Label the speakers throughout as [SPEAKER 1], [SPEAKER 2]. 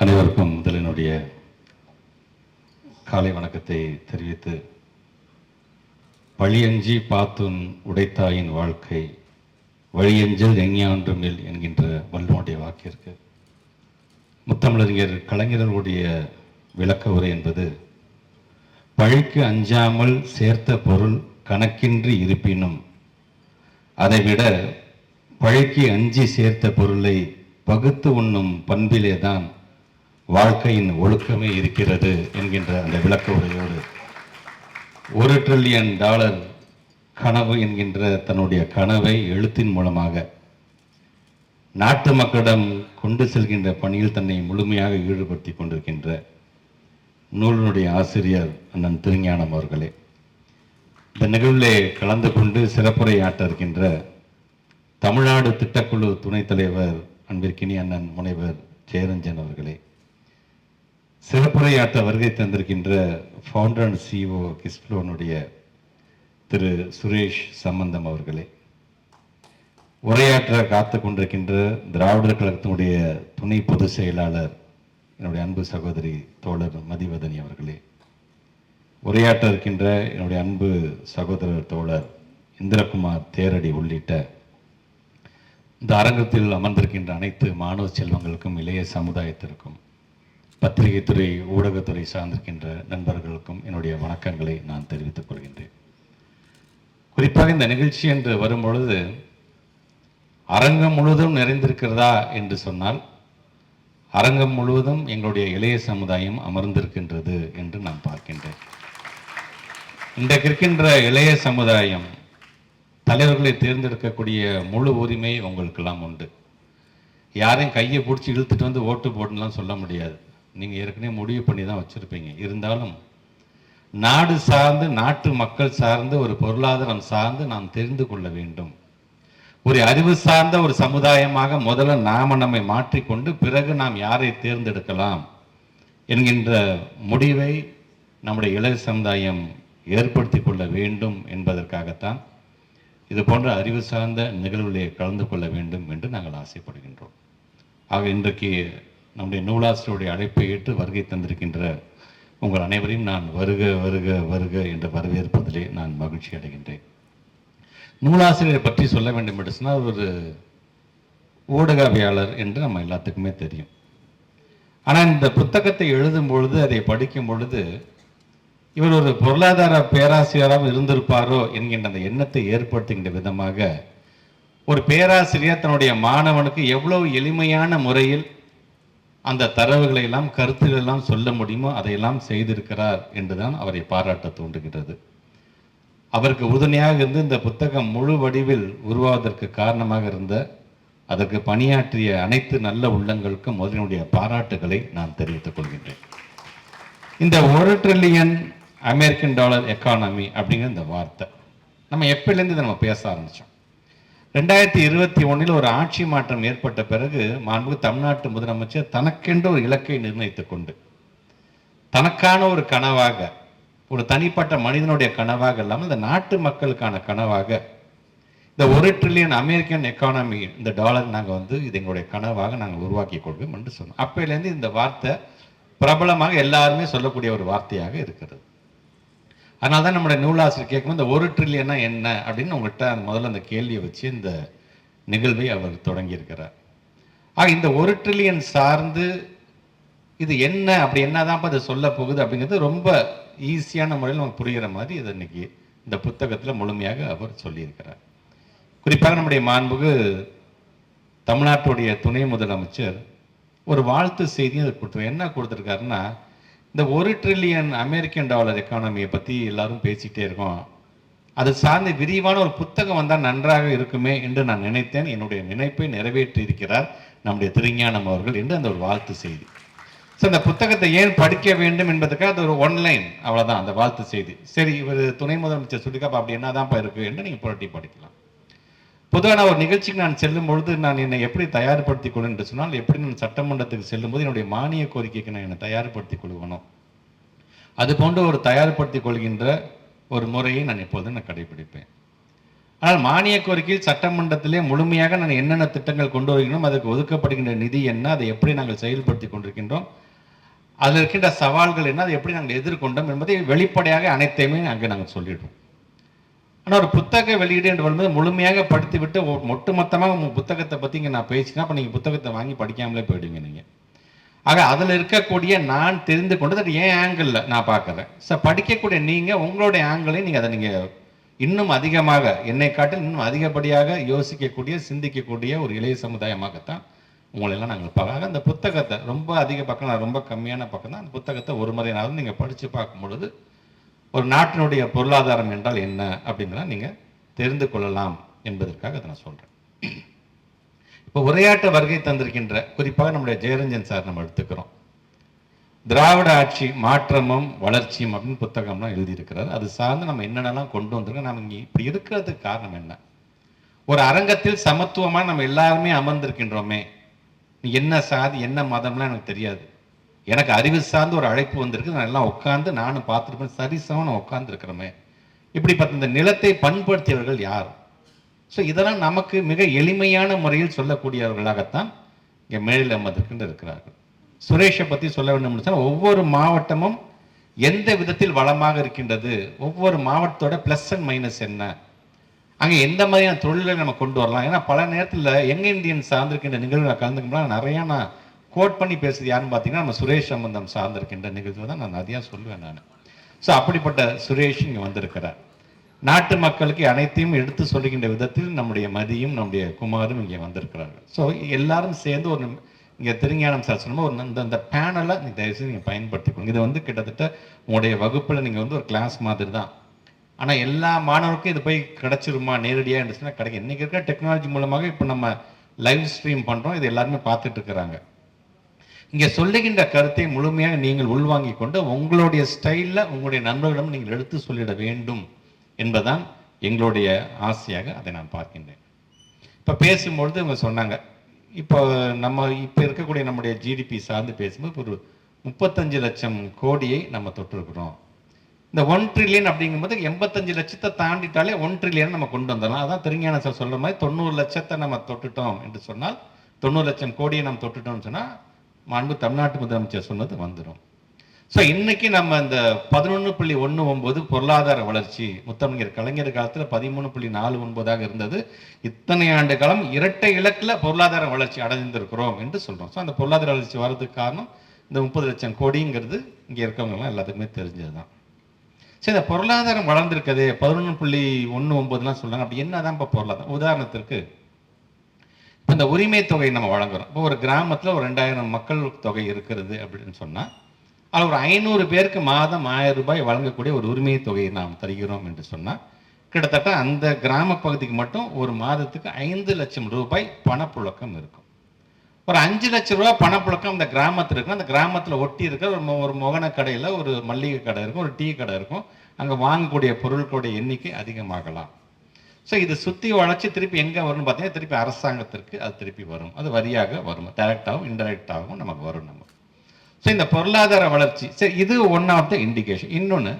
[SPEAKER 1] அனைவருக்கும் முதலினுடைய காலை வணக்கத்தை தெரிவித்து வழியஞ்சி பாத்துன் உடைத்தாயின் வாழ்க்கை வழியஞ்சல் எஞ்ஞான்றும் என்கின்ற வள்ளுவனுடைய வாக்கிற்கு. முத்தமிழறிஞர் கலைஞர்களுடைய விளக்க உரை என்பது பழிக்கு அஞ்சாமல் சேர்த்த பொருள் கணக்கின்றி இருப்பினும் அதைவிட பழிக்கு அஞ்சி சேர்த்த பொருளை பகுத்து உண்ணும் பண்பிலே தான் வாழ்க்கையின் ஒழுக்கமே இருக்கிறது என்கின்ற அந்த விளக்க உரையோடு ஒரு ட்ரில்லியன் டாலர் கனவு என்கின்ற தன்னுடைய கனவை எழுத்தின் மூலமாக நாட்டு மக்களிடம் கொண்டு செல்கின்ற பணியில் தன்னை முழுமையாக ஈடுபடுத்தி கொண்டிருக்கின்ற நூலினுடைய ஆசிரியர் அண்ணன் திருஞானம் அவர்களே. இந்த நிகழ்விலே கலந்து கொண்டு சிறப்புரையாற்ற இருக்கின்ற தமிழ்நாடு திட்டக்குழு துணைத் தலைவர் அன்பிற்கினி அண்ணன் முனைவர் ஜெயரஞ்சன் அவர்களே. சிறப்புரையாற்ற வருகை தந்திருக்கின்ற ஃபவுண்டர் அண்ட் சிஓ கிஸ்ப்ளோனுடைய திரு சுரேஷ் சம்பந்தம் அவர்களே. உரையாற்ற காத்து கொண்டிருக்கின்ற திராவிடர் கழகத்தினுடைய துணை பொதுச் செயலாளர் என்னுடைய அன்பு சகோதரி தோழர் மதிவதனி அவர்களே. உரையாற்ற இருக்கின்ற என்னுடைய அன்பு சகோதரர் தோழர் இந்திரகுமார் தேரடி உள்ளிட்ட இந்த அரங்கத்தில் அமர்ந்திருக்கின்ற அனைத்து மாணவ செல்வங்களுக்கும் இளைய சமுதாயத்திற்கும் பத்திரிகை துறை ஊடகத்துறை சார்ந்திருக்கின்ற நண்பர்களுக்கும் என்னுடைய வணக்கங்களை நான் தெரிவித்துக் கொள்கின்றேன். குறிப்பாக இந்த நிகழ்ச்சி என்று வரும்பொழுது அரங்கம் முழுவதும் நிறைந்திருக்கிறதா என்று சொன்னால் அரங்கம் முழுவதும் எங்களுடைய இளைய சமுதாயம் அமர்ந்திருக்கின்றது என்று நான் பார்க்கின்றேன். இன்றைக்கு இருக்கின்ற இளைய சமுதாயம் தலைவர்களை தேர்ந்தெடுக்கக்கூடிய முழு உரிமை உங்களுக்கெல்லாம் உண்டு. யாரையும் கையை பிடிச்சி இழுத்துட்டு வந்து ஓட்டு போடணும்லாம் சொல்ல முடியாது. நீங்கள் ஏற்கனவே முடிவு பண்ணி தான் வச்சுருப்பீங்க. இருந்தாலும் நாடு சார்ந்து நாட்டு மக்கள் சார்ந்து ஒரு பொருளாதாரம் சார்ந்து நாம் தெரிந்து கொள்ள வேண்டும். ஒரு அறிவு சார்ந்த ஒரு சமுதாயமாக முதல்ல நாம நம்மை மாற்றிக்கொண்டு பிறகு நாம் யாரை தேர்ந்தெடுக்கலாம் என்கின்ற முடிவை நம்முடைய இளைய சமுதாயம் ஏற்படுத்தி கொள்ள வேண்டும் என்பதற்காகத்தான் இது போன்ற அறிவு சார்ந்த நிகழ்வுகளை கலந்து கொள்ள வேண்டும் என்று நாங்கள் ஆசைப்படுகின்றோம். ஆக இன்றைக்கு நம்முடைய நூலாசிரியருடைய அழைப்பை ஏற்று வருகை தந்திருக்கின்ற உங்கள் அனைவரையும் நான் வருக வருக வருக என்று வரவேற்பதிலே நான் மகிழ்ச்சி அடைகின்றேன். நூலாசிரியரை பற்றி சொல்ல வேண்டும் என்று சொன்னால் ஒரு ஊடகவியாளர் என்று நம்ம எல்லாத்துக்குமே தெரியும். ஆனால் இந்த புத்தகத்தை எழுதும் பொழுது அதை படிக்கும் பொழுது இவர் ஒரு பொருளாதார பேராசிரியராக இருந்திருப்பாரோ என்கின்ற அந்த எண்ணத்தை ஏற்படுத்துகின்ற விதமாக ஒரு பேராசிரியர் தன்னுடைய மாணவனுக்கு எவ்வளவு எளிமையான முறையில் அந்த தரவுகளை எல்லாம் கருத்துகள் எல்லாம் சொல்ல முடியுமோ அதையெல்லாம் செய்திருக்கிறார் என்றுதான் அவரை பாராட்ட தூண்டுகிறது அவருக்கு உறுதுணையாக இருந்து இந்த புத்தகம் முழு வடிவில் உருவாவதற்கு காரணமாக இருந்த அதற்கு பணியாற்றிய அனைத்து நல்ல உள்ளங்களுக்கும் முதலினுடைய பாராட்டுகளை நான் தெரிவித்துக் கொள்கின்றேன். இந்த ஒரு ட்ரில்லியன் அமெரிக்கன் டாலர் எக்கானமி அப்படிங்கிற இந்த வார்த்தை நம்ம எப்பயிலேருந்து இதை நம்ம பேச ஆரம்பித்தோம் ரெண்டாயிரத்தி இருபத்தி ஒன்றில் ஒரு ஆட்சி மாற்றம் ஏற்பட்ட பிறகு மாண்பு தமிழ்நாட்டு முதலமைச்சர் தனக்கென்று ஒரு இலக்கை நிர்ணயித்துக் கொண்டு தனக்கான ஒரு கனவாக ஒரு தனிப்பட்ட மனிதனுடைய கனவாக இல்லாமல் இந்த நாட்டு மக்களுக்கான கனவாக இந்த ஒரு ட்ரில்லியன் அமெரிக்கன் எக்கானமி இந்த டாலர் நாங்கள் வந்து இது எங்களுடைய கனவாக நாங்கள் உருவாக்கி கொள்வோம் என்று சொன்னோம். அப்பையிலேருந்து இந்த வார்த்தை பிரபலமாக எல்லாருமே சொல்லக்கூடிய ஒரு வார்த்தையாக இருக்கிறது. அதனால தான் நம்முடைய நூலாசிரியர் கேட்கும்போது இந்த ஒரு ட்ரில்லியனா என்ன? அப்படின்னு உங்கள்கிட்ட முதல்ல அந்த கேள்வியை வச்சு இந்த நிகழ்வை அவர் தொடங்கியிருக்கிறார். ஆக இந்த ஒரு ட்ரில்லியன் சார்ந்து இது என்ன? அப்படி என்னதான் அது சொல்ல போகுது அப்படிங்கிறது ரொம்ப ஈஸியான முறையில் நமக்கு புரிகிற மாதிரி இதை இன்னைக்கு இந்த புத்தகத்தில் முழுமையாக அவர் சொல்லியிருக்கிறார். குறிப்பாக நம்முடைய மாண்புக்கு தமிழ்நாட்டுடைய துணை முதலமைச்சர் ஒரு வாழ்த்து செய்தியும் அதை கொடுத்துருவேன் என்ன கொடுத்துருக்காருன்னா இந்த ஒரு ட்ரில்லியன் அமெரிக்கன் டாலர் எக்கானமியை பற்றி எல்லாரும் பேசிக்கிட்டே இருக்கோம். அது சார்ந்த விரிவான ஒரு புத்தகம் வந்தால் நன்றாக இருக்குமே என்று நான் நினைத்தேன். என்னுடைய நினைப்பை நிறைவேற்றி இருக்கிறார் நம்முடைய திருஞானம் அவர்கள் என்று அந்த ஒரு வாழ்த்து செய்தி. ஸோ அந்த புத்தகத்தை ஏன் படிக்க வேண்டும் என்பதுக்காக அது ஒரு ஒன்லைன் அவ்வளோதான் அந்த வாழ்த்து செய்தி. சரி இவர் துணை முதலமைச்சர் சொல்லிக்காப்ப அப்படி என்னதான்ப்பா இருக்கு என்று நீங்கள் புரட்டி படிக்கலாம். பொதுவாக நான் ஒரு நிகழ்ச்சிக்கு நான் செல்லும் பொழுது நான் என்னை எப்படி தயார்படுத்திக் கொள்ளும் என்று சொன்னால் எப்படி நான் சட்டமன்றத்துக்கு செல்லும்போது என்னுடைய மானிய கோரிக்கைக்கு நான் என்னை தயார்படுத்திக் கொள்வனோ அது போன்ற ஒரு தயார்படுத்திக் கொள்கின்ற ஒரு முறையை நான் எப்போதும் நான் கடைபிடிப்பேன். ஆனால் மானிய கோரிக்கையில் சட்டமன்றத்திலே முழுமையாக நான் என்னென்ன திட்டங்கள் கொண்டு வருகிறோம் அதுக்கு ஒதுக்கப்படுகின்ற நிதி என்ன அதை எப்படி நாங்கள் செயல்படுத்தி கொண்டிருக்கின்றோம் அதில் இருக்கின்ற சவால்கள் என்ன அதை எப்படி நாங்கள் எதிர்கொண்டோம் என்பதை வெளிப்படையாக அனைத்தையுமே அங்கே நாங்கள் சொல்லிடுவோம் ஆனால் ஒரு புத்தக வெளியீடு என்று வரும்போது முழுமையாக படித்து விட்டு ஒ- ஒட்டுமொத்தமாக உங்கள் புத்தகத்தை பற்றி இங்கே நான் பேசினா அப்போ நீங்கள் புத்தகத்தை வாங்கி படிக்காமலே போயிடுவீங்க நீங்கள் ஆக அதில் இருக்கக்கூடிய நான் தெரிந்து கொண்டது அது ஏன் ஆங்கிளில் நான் பார்க்குறேன். ஸோ படிக்கக்கூடிய நீங்கள் உங்களுடைய ஆங்கிளையும் நீங்கள் அதை நீங்கள் இன்னும் அதிகமாக என்னை காட்டில் இன்னும் அதிகப்படியாக யோசிக்கக்கூடிய சிந்திக்கக்கூடிய ஒரு இளைய சமுதாயமாகத்தான் உங்களை எல்லாம் நாங்கள் பார்க்க அந்த புத்தகத்தை ரொம்ப அதிக பக்கம் நான் ரொம்ப கம்மியான பக்கம் தான் அந்த புத்தகத்தை ஒரு முறையினாலும் நீங்கள் படித்து பார்க்கும் பொழுது ஒரு நாட்டினுடைய பொருளாதாரம் என்றால் என்ன அப்படிங்கிறத நீங்கள் தெரிந்து கொள்ளலாம் என்பதற்காக அதை நான் சொல்கிறேன் இப்போ உரையாட்ட வருகை தந்திருக்கின்ற குறிப்பாக நம்முடைய ஜெயரஞ்சன் சார் நம்ம எடுத்துக்கிறோம். திராவிட ஆட்சி மாற்றமும் வளர்ச்சியும் அப்படின்னு புத்தகம்லாம் எழுதியிருக்கிறார். அது சார்ந்து நம்ம என்னென்னலாம் கொண்டு வந்திருக்கோம் நம்ம இங்கே இப்படி இருக்கிறதுக்கு காரணம் என்ன? ஒரு அரங்கத்தில் சமத்துவமாக நம்ம எல்லாருமே அமர்ந்திருக்கின்றோமே. நீ என்ன சாதி என்ன மதம்லாம் எனக்கு தெரியாது. எனக்கு அறிவு சார்ந்த ஒரு அழைப்பு வந்திருக்கு. நான் எல்லாம் உட்காந்து நானும் பார்த்துருப்பேன். சரிசமாக நான் உட்காந்துருக்கிறோமே இப்படி பார்த்து இந்த நிலத்தை பண்படுத்தியவர்கள் யார்? ஸோ இதெல்லாம் நமக்கு மிக எளிமையான முறையில் சொல்லக்கூடியவர்களாகத்தான் இங்கே மேலில் அமர்ந்திருக்கின்ற இருக்கிறார்கள். சுரேஷை பற்றி சொல்ல வேண்டும் சொன்னால் ஒவ்வொரு மாவட்டமும் எந்த விதத்தில் வளமாக இருக்கின்றது? ஒவ்வொரு மாவட்டத்தோட ப்ளஸ் அண்ட் மைனஸ் என்ன? அங்கே எந்த மாதிரியான தொழிலை நம்ம கொண்டு வரலாம்? ஏன்னா பல நேரத்தில் யங் இந்தியன் சார்ந்திருக்கின்ற நிகழ்வுகளை கலந்துக்கும்போது நிறையா நான் கோட் பண்ணி பேசுறது யாருன்னு பார்த்தீங்கன்னா நம்ம சுரேஷ் சம்பந்தம் சார்ந்திருக்கின்ற நிகழ்வு தான் நான் நிறையா சொல்லுவேன் நான். ஸோ அப்படிப்பட்ட சுரேஷ் இங்கே வந்திருக்கிறார். நாட்டு மக்களுக்கு அனைத்தையும் எடுத்து சொல்லுகின்ற விதத்தில் நம்முடைய மதியும் நம்முடைய குமாரும் இங்கே வந்திருக்கிறார்கள். ஸோ எல்லாரும் சேர்ந்து ஒரு இங்கே திருஞானம் சார் சொன்ன ஒரு இந்த அந்த பேனலை நீங்கள் தயவுசெய்து நீங்கள் பயன்படுத்திக்கோங்க. இது வந்து கிட்டத்தட்ட உங்களுடைய வகுப்பில் நீங்கள் வந்து ஒரு கிளாஸ் மாதிரி தான். ஆனால் எல்லா மாணவருக்கும் இது போய் கிடைச்சிருமா நேரடியாக இருந்துச்சுன்னா கிடைக்கும் இன்றைக்கி இருக்கிற டெக்னாலஜி மூலமாக இப்போ நம்ம லைவ் ஸ்ட்ரீம் பண்ணுறோம் இது எல்லாருமே பார்த்துட்டு இருக்கிறாங்க. இங்கே சொல்லுகின்ற கருத்தை முழுமையாக நீங்கள் உள்வாங்கிக் கொண்டு உங்களுடைய ஸ்டைலில் உங்களுடைய நண்பர்களிடம் நீங்கள் எடுத்து சொல்லிட வேண்டும் என்பதுதான் எங்களுடைய ஆசையாக அதை நான் பார்க்கின்றேன். இப்போ பேசும்பொழுது இவங்க சொன்னாங்க இப்போ நம்ம இப்போ இருக்கக்கூடிய நம்முடைய ஜிடிபி சார்ந்து பேசும்போது ஒரு முப்பத்தஞ்சு லட்சம் கோடியை நம்ம தொட்டிருக்கிறோம். இந்த ஒன் ட்ரில்லியன் அப்படிங்கும்போது எண்பத்தஞ்சு லட்சத்தை தாண்டிட்டாலே ஒன் ட்ரில்லியன் நம்ம கொண்டு வந்துடலாம். அதான் திருஞான சார் சொல்கிற மாதிரி தொண்ணூறு லட்சத்தை நம்ம தொட்டுட்டோம் என்று சொன்னால் தொண்ணூறு லட்சம் கோடியை நம்ம தொட்டுட்டோம்னு சொன்னால் மாண்பு தமிழ்நாட்டு முதலமைச்சர் சொன்னது வந்துடும் ஸோ இன்னைக்கு நம்ம இந்த பதினொன்று புள்ளி ஒன்று ஒன்பது பொருளாதார வளர்ச்சி முத்தமிழர் கலைஞர் காலத்தில் பதிமூணு புள்ளி நாலு ஒன்பதாக இருந்தது. இத்தனை ஆண்டு காலம் இரட்டை இலக்கில் பொருளாதார வளர்ச்சி அடைந்திருக்கிறோம் என்று சொல்கிறோம் ஸோ அந்த பொருளாதார வளர்ச்சி வர்றதுக்கு காரணம் இந்த முப்பது லட்சம் கோடிங்கிறது இங்கே இருக்கவங்கலாம் எல்லாத்துக்குமே தெரிஞ்சது தான் சரி இந்த பொருளாதாரம் வளர்ந்துருக்குது. பதினொன்று புள்ளி ஒன்று ஒன்பதுலாம் சொல்கிறாங்க அப்படி என்னதான் இப்போ பொருளாதாரம்? உதாரணத்திற்கு அந்த உரிமை தொகை நம்ம வழங்குறோம். இப்போ ஒரு கிராமத்தில் ஒரு ரெண்டாயிரம் மக்கள் தொகை இருக்கிறது அப்படின்னு சொன்னால் அதில் ஒரு ஐநூறு பேருக்கு மாதம் ஆயிரம் ரூபாய் வழங்கக்கூடிய ஒரு உரிமை தொகையை நாம் தருகிறோம் என்று சொன்னால் கிட்டத்தட்ட அந்த கிராம பகுதிக்கு மட்டும் ஒரு மாதத்துக்கு ஐந்து லட்சம் ரூபாய் பணப்புழக்கம் இருக்கும். ஒரு அஞ்சு லட்சம் ரூபாய் பணப்புழக்கம் அந்த கிராமத்தில் இருக்கும். அந்த கிராமத்தில் ஒட்டி இருக்கிற ஒரு ஒரு மொகன கடையில் ஒரு மல்லிகை கடை இருக்கும் ஒரு டீ கடை இருக்கும். அங்கே வாங்கக்கூடிய பொருட்களுடைய எண்ணிக்கை அதிகமாகலாம். ஸோ இது சுற்றி வளைச்சு திருப்பி எங்கே வரும்னு பார்த்தீங்கன்னா திருப்பி அரசாங்கத்திற்கு அது திருப்பி வரும். அது வரியாக வரும். டைரக்டாகவும் இன்டெரக்டாகவும் நமக்கு வரும் நமக்கு. ஸோ இந்த பொருளாதார வளர்ச்சி. சரி இது ஒன் ஆஃப் த இண்டிகேஷன் இன்னொன்று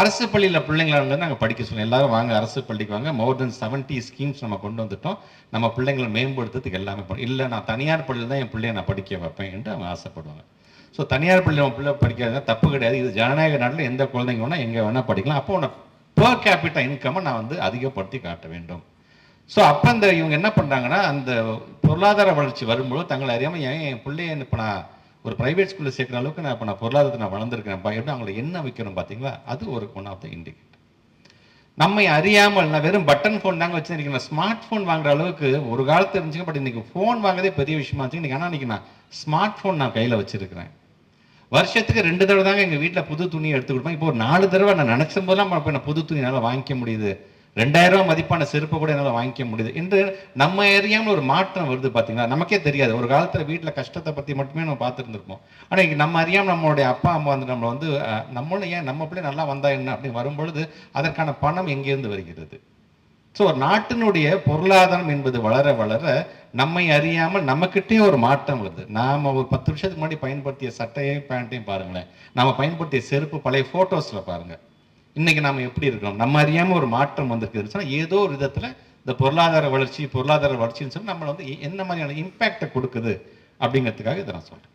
[SPEAKER 1] அரசு பள்ளியில் பிள்ளைங்களை வந்து நாங்கள் படிக்க சொல்லுவோம் எல்லாரும் வாங்க அரசு பள்ளிக்கு வாங்க. மோர் தென் செவன்ட்டி ஸ்கீம்ஸ் நம்ம கொண்டு வந்துட்டோம். நம்ம பிள்ளைங்களை மேம்படுத்துறதுக்கு எல்லாமே பண்ணும் இல்லை நான் தனியார் பள்ளியில் தான் என் பிள்ளைய நான் படிக்க வைப்பேன் என்று அவங்க ஆசைப்படுவாங்க. ஸோ தனியார் பள்ளியில் உன் பிள்ளை படிக்காத தப்பு கிடையாது. இது ஜனநாயக நாட்டில் எந்த குழந்தைங்க வேணால் எங்கே வேணால் படிக்கலாம். அப்போ உனக்கு பர் கேபிட்டா இன்கம்மை நான் வந்து அதிகப்படுத்தி காட்ட வேண்டும். ஸோ அப்போ அந்த இவங்க என்ன பண்ணுறாங்கன்னா அந்த பொருளாதார வளர்ச்சி வரும்போது தங்களை அறியாமல் ஏன் என் பிள்ளைய இப்போ நான் ஒரு பிரைவேட் ஸ்கூலில் சேர்க்குற அளவுக்கு நான் இப்போ நான் பொருளாதாரத்தை நான் வளர்ந்துருக்கேன் எப்படி அவங்கள என்ன வைக்கிறோம் பார்த்தீங்களா அது ஒரு ஒன் ஆஃப் த இண்டிகேட்டர் நம்மை அறியாமல் நான் வெறும் பட்டன் ஃபோன் தாங்க வச்சுருக்கேன் ஸ்மார்ட் ஃபோன் வாங்குற அளவுக்கு ஒரு காலத்து இருந்துச்சுங்க பட் இன்னைக்கு ஃபோன் வாங்குறதே பெரிய விஷயமா இருந்துச்சு இன்னைக்கு ஆனால் இன்னைக்கு நான் ஸ்மார்ட் ஃபோன் நான் கையில் வச்சுருக்கிறேன். வருஷத்துக்கு ரெண்டு தடவை தாங்க எங்கள் வீட்டில் புது துணி எடுத்து கொடுப்பேன் இப்போ ஒரு நாலு தடவை நான் நினச்ச போதெல்லாம் இப்போ நான் புது துணி என்னால் வாங்கிக்க முடியுது. ரெண்டாயிரம் ரூபா மதிப்பான செருப்பு கூட என்னால் வாங்கிக்க முடியுது. என்று நம்ம அறியாமல் ஒரு மாற்றம் வருது பார்த்தீங்களா நமக்கே தெரியாது. ஒரு காலத்தில் வீட்டில் கஷ்டத்தை பற்றி மட்டுமே நம்ம பார்த்துருந்துருப்போம் ஆனால் இங்கே நம்ம அறியாமல் நம்மளுடைய அப்பா அம்மா வந்து நம்மளை வந்து நம்மளும் ஏன் நம்ம பிள்ளை நல்லா வந்தா என்ன அப்படின்னு வரும்பொழுது அதற்கான பணம் எங்கேருந்து வருகிறது? ஸோ ஒரு நாட்டினுடைய பொருளாதாரம் என்பது வளர வளர நம்மை அறியாமல் நம்மக்கிட்டே ஒரு மாற்றம் வருது. நாம் ஒரு பத்து வருஷத்துக்கு முன்னாடி பயன்படுத்திய சட்டையும் பேண்ட்டையும் பாருங்களேன். நாம் பயன்படுத்திய செருப்பு பழைய ஃபோட்டோஸில் பாருங்கள் இன்றைக்கி நாம் எப்படி இருக்கிறோம்? நம்ம அறியாமல் ஒரு மாற்றம் வந்திருக்குதுன்னு சொன்னா ஏதோ ஒரு விதத்தில் இந்த பொருளாதார வளர்ச்சி பொருளாதார வளர்ச்சின்னு சொல்லி நம்மளை வந்து என்ன மாதிரியான இம்பேக்டை கொடுக்குது அப்படிங்கிறதுக்காக இதை நான் சொல்கிறேன்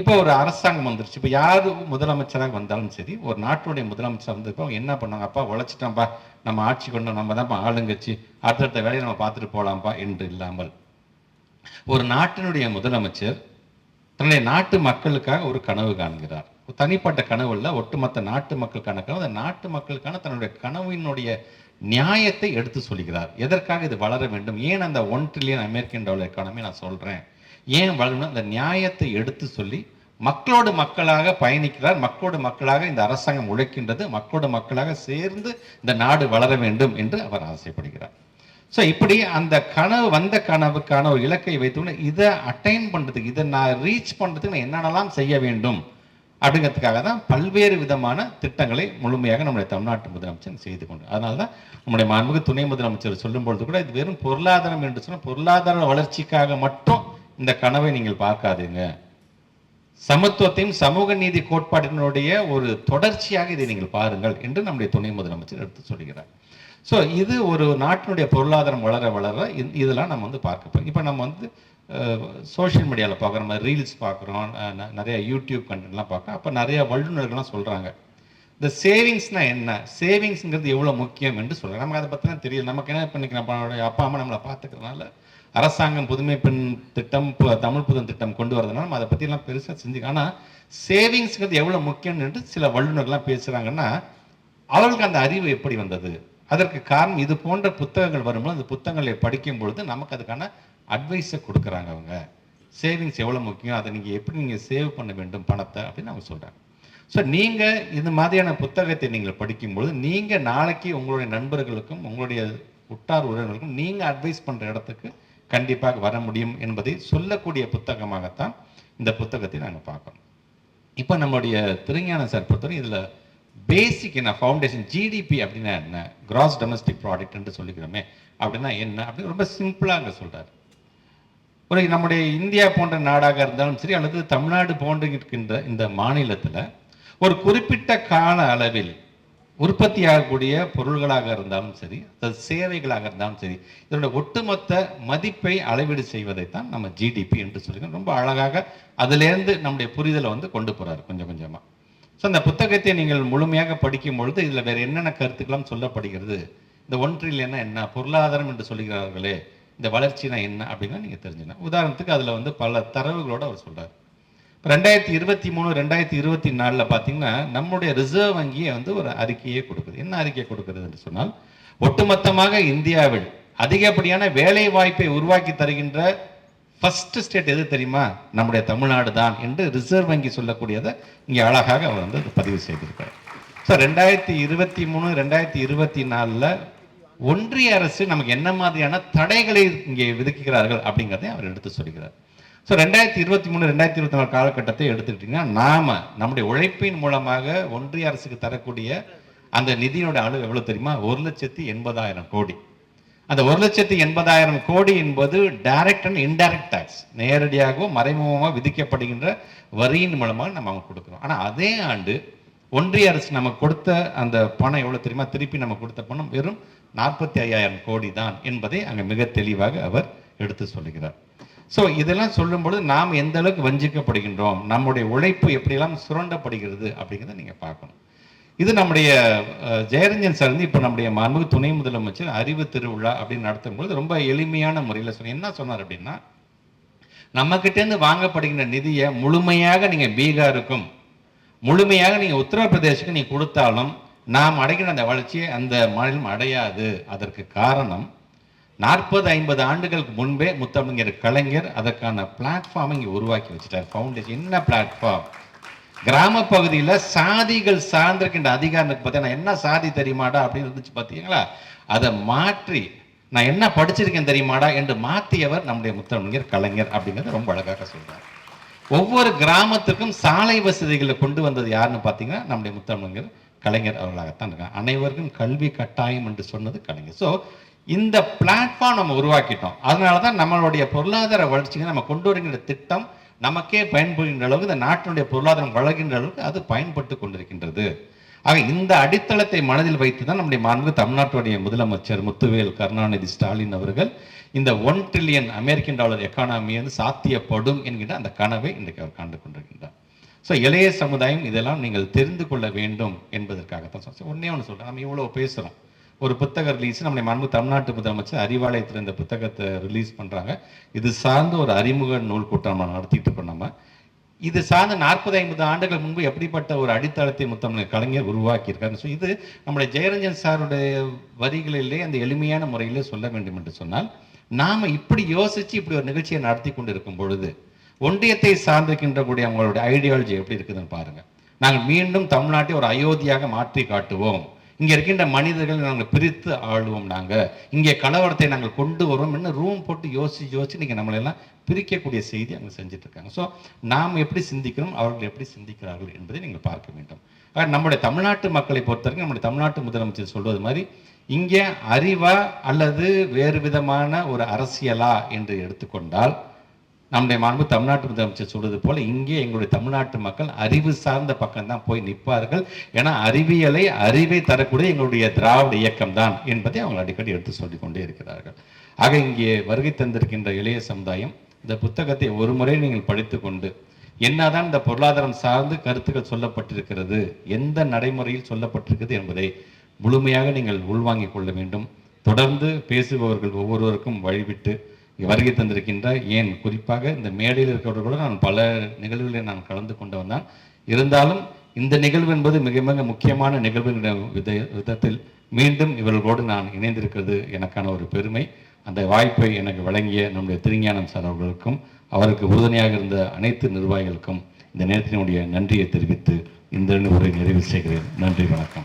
[SPEAKER 1] இப்போ ஒரு அரசாங்கம் வந்துருச்சு. இப்போ யார் முதலமைச்சராக வந்தாலும் சரி ஒரு நாட்டுடைய முதலமைச்சர் வந்திருப்போ அவங்க என்ன பண்ணாங்க அப்பா உழைச்சிட்டோம்ப்பா நம்ம ஆட்சி கொண்டோம் நம்ம தான்ப்பா ஆளுங்கட்சி. அடுத்தடுத்த வேலையை நம்ம பார்த்துட்டு போகலாம்ப்பா என்று இல்லாமல். ஒரு நாட்டினுடைய முதலமைச்சர் தன்னுடைய நாட்டு மக்களுக்காக ஒரு கனவு காண்கிறார். தனிப்பட்ட கனவு ஒட்டுமொத்த நாட்டு மக்களுக்கான கனவு. அந்த நாட்டு மக்களுக்கான தன்னுடைய கனவினுடைய நியாயத்தை எடுத்து சொல்கிறார். எதற்காக இது வளர வேண்டும்? ஏன் அந்த one trillion American dollar economy நான் சொல்கிறேன் ஏன் வளரணும் அந்த நியாயத்தை எடுத்து சொல்லி மக்களோடு மக்களாக பயணிக்கிறார் மக்களோடு மக்களாக இந்த அரசாங்கம் உழைக்கின்றது மக்களோடு மக்களாக சேர்ந்து இந்த நாடு வளர வேண்டும் என்று அவர் ஆசைப்படுகிறார். ஸோ இப்படி அந்த கனவு வந்த கனவுக்கான ஒரு இலக்கை வைத்தோம்னா இதை அட்டைன் பண்ணுறதுக்கு இதை நான் ரீச் பண்ணுறதுக்கு நான் என்னென்னலாம் செய்ய வேண்டும்? அப்படிங்கிறதுக்காக தான் பல்வேறு விதமான திட்டங்களை முழுமையாக நம்முடைய தமிழ்நாட்டு முதலமைச்சர் செய்து கொண்டு அதனால தான் நம்முடைய மாண்புக்கு துணை முதலமைச்சர் சொல்லும் பொழுது கூட இது வெறும் பொருளாதாரம் என்று சொன்னால் பொருளாதார வளர்ச்சிக்காக மட்டும் இந்த கனவை நீங்கள் பார்க்காதீங்க. சமத்துவத்தையும் சமூக நீதி கோட்பாட்டினுடைய ஒரு தொடர்ச்சியாக இதை நீங்கள் பாருங்கள் என்று நம்முடைய துணை முதலமைச்சர் எடுத்து சொல்கிறார். ஸோ இது ஒரு நாட்டினுடைய பொருளாதாரம் வளர வளர இதெல்லாம் நம்ம வந்து பார்க்க போகிறோம் இப்போ நம்ம வந்து சோஷியல் மீடியாவில் பார்க்குறோம் நம்ம ரீல்ஸ் பார்க்குறோம் நிறைய யூடியூப் கண்டென்ட்லாம் பார்க்குறோம். அப்போ நிறைய வல்லுநர்கள்லாம் சொல்கிறாங்க இந்த சேவிங்ஸ்னால் என்ன? சேவிங்ஸுங்கிறது எவ்வளோ முக்கியம் என்று சொல்கிறாங்க நமக்கு அதை பற்றிலாம் தெரியல. நமக்கு என்ன பண்ணிக்கிறோம் நம்மளுடைய அப்பா அம்மா நம்மளை பார்த்துக்கிறதுனால அரசாங்கம் புதுமை பெண் திட்டம் தமிழ் புதன் திட்டம் கொண்டு வரதுனால நம்ம அதை பற்றிலாம் பெருசாக செஞ்சு ஆனால் சேவிங்ஸ்ங்கிறது எவ்வளோ முக்கியம் என்று சில வல்லுநர்கள்லாம் பேசுகிறாங்கன்னா அவர்களுக்கு அந்த அறிவு எப்படி வந்தது? அதற்கு காரணம் இது போன்ற புத்தகங்கள் வரும்போது அந்த புத்தகங்களை படிக்கும் பொழுது நமக்கு அதுக்கான அட்வைஸை கொடுக்குறாங்க அவங்க. சேவிங்ஸ் எவ்வளோ முக்கியம் அதை நீங்கள் எப்படி நீங்கள் சேவ் பண்ண வேண்டும் பணத்தை அப்படின்னு அவங்க சொல்கிறாங்க ஸோ நீங்கள் இந்த மாதிரியான புத்தகத்தை நீங்கள் படிக்கும்பொழுது நீங்கள் நாளைக்கு உங்களுடைய நண்பர்களுக்கும் உங்களுடைய உட்டார் உறவினர்களுக்கும் நீங்கள் அட்வைஸ் பண்ணுற இடத்துக்கு கண்டிப்பாக வர முடியும் என்பதை சொல்லக்கூடிய புத்தகமாகத்தான் இந்த புத்தகத்தை நாங்கள் பார்க்கணும் இப்போ நம்முடைய திருஞான சார் பொறுத்தவரை இதில் பேசிக் என்ன ஃபவுண்டேஷன் ஜிடிபி அப்படின்னா என்ன கிராஸ் டொமஸ்டிக் ப்ராடக்ட் என்று சொல்லிக்கிறோமே அப்படின்னா என்ன அப்படின்னு ரொம்ப சிம்பிளாக அங்கே சொல்கிறார் ஒரு நம்முடைய இந்தியா போன்ற நாடாக இருந்தாலும் சரி அல்லது தமிழ்நாடு போன்ற இருக்கின்ற இந்த மாநிலத்தில் ஒரு குறிப்பிட்ட கால அளவில் உற்பத்தியாகக்கூடிய பொருள்களாக இருந்தாலும் சரி சேவைகளாக இருந்தாலும் சரி இதனுடைய ஒட்டுமொத்த மதிப்பை அளவீடு செய்வதைத்தான் நம்ம ஜிடிபி என்று சொல்லிக்கிறோம் ரொம்ப அழகாக அதுலேருந்து நம்முடைய புரிதலை வந்து கொண்டு போகிறார் கொஞ்சம் கொஞ்சமாக ஸோ அந்த புத்தகத்தை நீங்கள் முழுமையாக படிக்கும் பொழுது இதில் வேறு என்னென்ன கருத்துக்கெல்லாம் சொல்லப்படுகிறது? இந்த ஒன்றில் என்ன என்ன பொருளாதாரம் என்று சொல்கிறார்களே இந்த வளர்ச்சினா என்ன அப்படின்னா நீங்கள் தெரிஞ்சுக்கணும். உதாரணத்துக்கு அதில் வந்து பல தரவுகளோடு அவர் சொல்கிறார் ரெண்டாயிரத்தி இருபத்தி மூணு ரெண்டாயிரத்தி இருபத்தி நாலில் பார்த்தீங்கன்னா நம்முடைய ரிசர்வ் வங்கியை வந்து ஒரு அறிக்கையே கொடுக்குது. என்ன அறிக்கை கொடுக்குறது என்று சொன்னால் ஒட்டுமொத்தமாக இந்தியாவில் அதிகப்படியான வேலை வாய்ப்பை உருவாக்கி தருகின்ற ஃபர்ஸ்ட் ஸ்டேட் எது தெரியுமா? நம்முடைய தமிழ்நாடு தான் என்று ரிசர்வ் வங்கி சொல்லக்கூடியதை இங்கே அழகாக அவர் வந்து பதிவு செய்திருக்கார் ஸோ ரெண்டாயிரத்தி இருபத்தி மூணு ரெண்டாயிரத்தி இருபத்தி நாலில் ஒன்றிய அரசு நமக்கு என்ன மாதிரியான தடைகளை இங்கே விதிக்கிறார்கள் அப்படிங்கிறதையும் அவர் எடுத்து சொல்கிறார். ஸோ ரெண்டாயிரத்தி இருபத்தி மூணு ரெண்டாயிரத்தி இருபத்தி நாலு காலகட்டத்தை எடுத்துக்கிட்டிங்கன்னா நாம நம்முடைய உழைப்பின் மூலமாக ஒன்றிய அரசுக்கு தரக்கூடிய அந்த நிதியோட அளவு எவ்வளோ தெரியுமா? ஒரு லட்சத்தி எண்பதாயிரம் கோடி. அந்த ஒரு லட்சத்தி எண்பதாயிரம் கோடி என்பது டைரக்ட் அண்ட் இன்டைரக்ட் டேக்ஸ் நேரடியாகவும் மறைமுகமாக விதிக்கப்படுகின்ற வரியின் மூலமாக நம்ம அவங்க கொடுக்குறோம். ஆனால் அதே ஆண்டு ஒன்றிய அரசு நமக்கு கொடுத்த அந்த பணம் எவ்வளோ தெரியுமா? திருப்பி நம்ம கொடுத்த பணம் வெறும் நாற்பத்தி ஐயாயிரம் கோடி தான் என்பதை அங்கே மிக தெளிவாக அவர் எடுத்து சொல்லுகிறார். ஸோ இதெல்லாம் சொல்லும்பொழுது நாம் எந்த அளவுக்கு வஞ்சிக்கப்படுகின்றோம் நம்முடைய உழைப்பு எப்படியெல்லாம் சுரண்டப்படுகிறது அப்படிங்கிறத நீங்கள் பார்க்கணும். இது நம்முடைய ஜெயரஞ்சன் சார் வந்து இப்போ நம்முடைய மாண்புமிகு துணை முதலமைச்சர் அறிவு திருவிழா அப்படின்னு நடத்தும் பொழுது ரொம்ப எளிமையான முறையில் சொன்ன என்ன சொன்னார் அப்படின்னா நம்மக்கிட்டேருந்து வாங்கப்படுகின்ற நிதியை முழுமையாக நீங்கள் பீகாருக்கும் முழுமையாக நீங்கள் உத்தரப்பிரதேசுக்கு நீ கொடுத்தாலும் நாம் அடைகிற அந்த வளர்ச்சியை அந்த மாநிலம் அடையாது. அதற்கு காரணம் நாற்பது ஐம்பது ஆண்டுகளுக்கு முன்பே முத்தமிழர் கலைஞர் அதற்கான பிளாட்ஃபார்ம் இங்கே உருவாக்கி வச்சுட்டார். ஃபவுண்டேஷன் என்ன பிளாட்ஃபார்ம் கிராம பகுதியில் சாதிகள் சார்ந்திருக்கின்ற அதிகாரத்துக்கு பார்த்தீங்கன்னா என்ன சாதி தெரியுமாடா அப்படின்னு இருந்துச்சு பார்த்தீங்களா அதை மாற்றி நான் என்ன படிச்சிருக்கேன் தெரியுமாடா என்று மாற்றியவர் நம்முடைய முத்தமிழர் கலைஞர் அப்படிங்கிறத ரொம்ப அழகாக சொல்றார். ஒவ்வொரு கிராமத்திற்கும் சாலை வசதிகளை கொண்டு வந்தது யாருன்னு பார்த்தீங்கன்னா நம்முடைய முத்தமிழர் கலைஞர் அவர்களாகத்தான் இருக்காங்க. அனைவருக்கும் கல்வி கட்டாயம் என்று சொன்னது கலைஞர். ஸோ இந்த பிளாட்ஃபார்ம் நம்ம உருவாக்கிட்டோம். அதனால தான் நம்மளுடைய பொருளாதார வளர்ச்சிக்கு நம்ம கொண்டு வருகின்ற திட்டம் நமக்கே பயன்படுகின்ற அளவுக்கு இந்த நாட்டினுடைய பொருளாதாரம் வளர்கின்ற அளவுக்கு அது பயன்பட்டு கொண்டிருக்கின்றது. ஆக இந்த அடித்தளத்தை மனதில் வைத்து தான் நம்முடைய மாண்பு தமிழ்நாட்டுடைய முதலமைச்சர் முத்துவேல் கருணாநிதி ஸ்டாலின் அவர்கள் இந்த one trillion American dollar economy வந்து சாத்தியப்படும் என்கின்ற அந்த கனவை இன்றைக்கு அவர் கண்டு கொண்டிருக்கின்றார். ஸோ இளைய சமுதாயம் இதெல்லாம் நீங்கள் தெரிந்து கொள்ள வேண்டும் என்பதற்காகத்தான் ஒன்றே ஒன்று சொல்கிறேன் நம்ம இவ்வளோ பேசுகிறோம் ஒரு புத்தக ரிலீஸ் நம்முடைய மண்பு தமிழ்நாட்டு முதலமைச்சர் அறிவாலயத்தில் இந்த புத்தகத்தை ரிலீஸ் பண்ணுறாங்க இது சார்ந்த ஒரு அறிமுக நூல் கூட்டம் நம்ம நடத்திட்டு இருக்கோம் நம்ம. இது சார்ந்த நாற்பது ஐம்பது ஆண்டுகள் முன்பு எப்படிப்பட்ட ஒரு அடித்தளத்தை முத்தமிழ் கலைஞர் உருவாக்கியிருக்காரு ஸோ இது நம்முடைய ஜெயரஞ்சன் சாருடைய வரிகளிலே அந்த எளிமையான முறையிலே சொல்ல வேண்டும் என்று சொன்னால் நாம் இப்படி யோசிச்சு இப்படி ஒரு நிகழ்ச்சியை நடத்தி கொண்டு இருக்கும் பொழுது ஒன்றியத்தை சார்ந்திருக்கின்ற கூடிய அவங்களுடைய ஐடியாலஜி எப்படி இருக்குதுன்னு பாருங்கள் நாங்கள் மீண்டும் தமிழ்நாட்டை ஒரு அயோத்தியாக மாற்றி காட்டுவோம். இங்கே இருக்கின்ற மனிதர்களை நாங்கள் பிரித்து ஆளுவோம் நாங்கள் இங்கே கலவரத்தை நாங்கள் கொண்டு வருவோம் என்ன ரூம் போட்டு யோசிச்சு யோசிச்சு நீங்கள் நம்மளை எல்லாம் பிரிக்கக்கூடிய செய்தி அங்கே செஞ்சுட்டு இருக்காங்க. ஸோ நாம் எப்படி சிந்திக்கிறோம் அவர்கள் எப்படி சிந்திக்கிறார்கள் என்பதை நீங்கள் பார்க்க வேண்டும். ஆக நம்முடைய தமிழ்நாட்டு மக்களை பொறுத்தவரைக்கும் நம்முடைய தமிழ்நாட்டு முதலமைச்சர் சொல்வது மாதிரி இங்கே அறிவா அல்லது வேறு விதமான ஒரு அரசியலா என்று எடுத்துக்கொண்டால் நம்முடைய மாண்பு தமிழ்நாட்டு முதலமைச்சர் சொல்வது போல இங்கே எங்களுடைய தமிழ்நாட்டு மக்கள் அறிவு சார்ந்த பக்கம் தான் போய் நிற்பார்கள். ஏன்னா அறிவியலை அறிவை தரக்கூடிய எங்களுடைய திராவிட இயக்கம் தான் என்பதை அவங்க அடிக்கடி எடுத்து சொல்லிக் கொண்டே இருக்கிறார்கள். ஆக இங்கே வருகை தந்திருக்கின்ற இளைய சமுதாயம் இந்த புத்தகத்தை ஒரு முறை நீங்கள் படித்துக்கொண்டு என்னதான் இந்த பொருளாதாரம் சார்ந்து கருத்துக்கள் சொல்லப்பட்டிருக்கிறது எந்த நடைமுறையில் சொல்லப்பட்டிருக்கிறது என்பதை முழுமையாக நீங்கள் உள்வாங்கிக் கொள்ள வேண்டும். தொடர்ந்து பேசுபவர்கள் ஒவ்வொருவருக்கும் வழிவிட்டு வருகை தந்திருக்கின்ற ஏன்? குறிப்பாக இந்த மேடையில் இருக்கிறவர்களோட நான் பல நிகழ்வுகளில் நான் கலந்து கொண்டவன் தான். இருந்தாலும் இந்த நிகழ்வு என்பது மிக மிக முக்கியமான நிகழ்வு வித விதத்தில் மீண்டும் இவர்களோடு நான் இணைந்திருக்கிறது எனக்கான ஒரு பெருமை. அந்த வாய்ப்பை எனக்கு வழங்கிய நம்முடைய திருஞானம் சார் அவர்களுக்கும் அவருக்கு உறுதுணையாக இருந்த அனைத்து நிர்வாகிகளுக்கும் இந்த நேரத்தினுடைய நன்றியை தெரிவித்து இந்த உரை நிறைவு செய்கிறேன். நன்றி வணக்கம்.